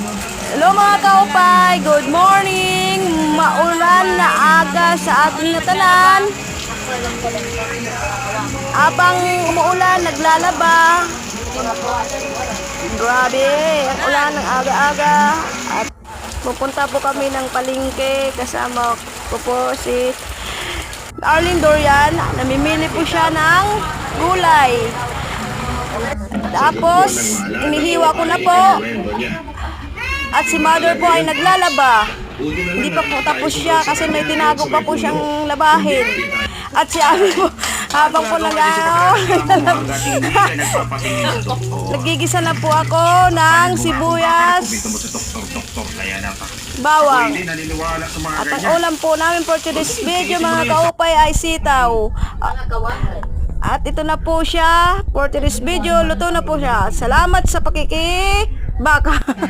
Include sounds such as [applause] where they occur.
Hello mga kaupay, good morning. Maulan na aga sa ating natanan. Abang umuulan, naglalaba. Grabe, ang ulan ng aga-aga. At pupunta po kami ng palingke kasama ko po si Arlene Dorian. Namimili po siya ng gulay. Tapos, inihiwa ko na po. At si mother po ay naglalaba. Hindi pa po tapos siya kasi may tinago pa po siyang labahin. At si Ami po, [laughs] habang po nag [laughs] Nagigisa na po ako ng sibuyas, bawang. At ang ulam po namin for today's video mga kaupay ay sitaw. At ito na po siya for today's video. Luto na po siya. Salamat sa pakiki. Baka. [laughs]